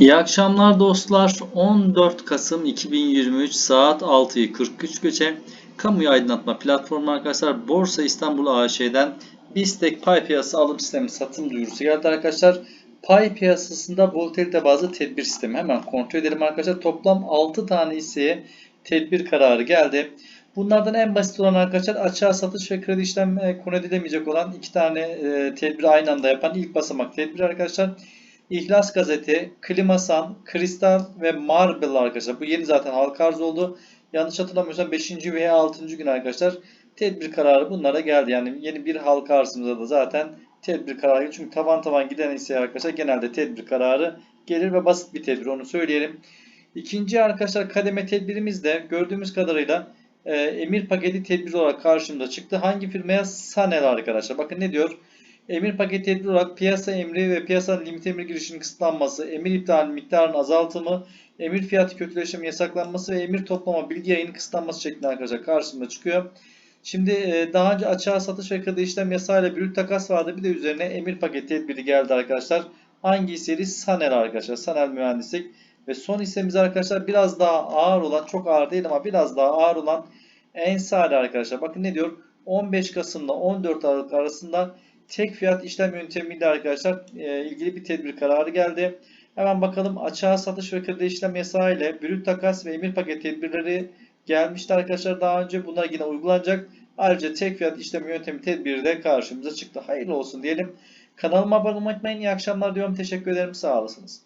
İyi akşamlar dostlar. 14 Kasım 2023 saat 6'yı 43 geçe kamuyu aydınlatma platformu arkadaşlar Borsa İstanbul AŞ'den BISTEK pay piyasası alım sistemi satım duyurusu geldi arkadaşlar. Pay piyasasında volatilite bazı tedbir sistemi hemen kontrol edelim arkadaşlar. Toplam 6 tane hisseye tedbir kararı geldi. Bunlardan en basit olan arkadaşlar açığa satış ve kredi işlem e, konu edilemeyecek olan iki tane e, tedbiri aynı anda yapan ilk basamak tedbir arkadaşlar. İhlas Gazete, Klimasan, Kristal ve Marble arkadaşlar. Bu yeni zaten halka arz oldu. Yanlış hatırlamıyorsam 5. veya 6. gün arkadaşlar tedbir kararı bunlara geldi. Yani yeni bir halka arzımıza da zaten tedbir kararı geldi. Çünkü tavan tavan giden ise arkadaşlar genelde tedbir kararı gelir ve basit bir tedbir onu söyleyelim. İkinci arkadaşlar kademe tedbirimiz de gördüğümüz kadarıyla e, emir paketi tedbir olarak karşımıza çıktı. Hangi firmaya? Sanel arkadaşlar. Bakın ne diyor? Emir paketi tedbir olarak piyasa emri ve piyasanın limit emir girişinin kısıtlanması, emir iptalinin miktarının azaltımı, emir fiyatı kötüleşimi yasaklanması ve emir toplama bilgi yayını kısıtlanması şeklinde arkadaşlar karşımıza çıkıyor. Şimdi e, daha önce açığa satış ve kredi işlem yasayla brüt takas vardı. Bir de üzerine emir paketi tedbiri geldi arkadaşlar. Hangi hisseli? Sanel arkadaşlar. Sanel mühendislik. Ve son hissemiz arkadaşlar biraz daha ağır olan, çok ağır değil ama biraz daha ağır olan Ensari arkadaşlar. Bakın ne diyor? 15 Kasım'la 14 Aralık arasında tek fiyat işlem yöntemiyle arkadaşlar e, ilgili bir tedbir kararı geldi. Hemen bakalım açığa satış ve kredi işlem yasağı ile brüt takas ve emir paket tedbirleri gelmişti arkadaşlar daha önce. Bunlar yine uygulanacak. Ayrıca tek fiyat işlem yöntemi tedbiri de karşımıza çıktı. Hayırlı olsun diyelim. Kanalıma abone olmayı unutmayın. İyi akşamlar diyorum. Teşekkür ederim. Sağ olasınız.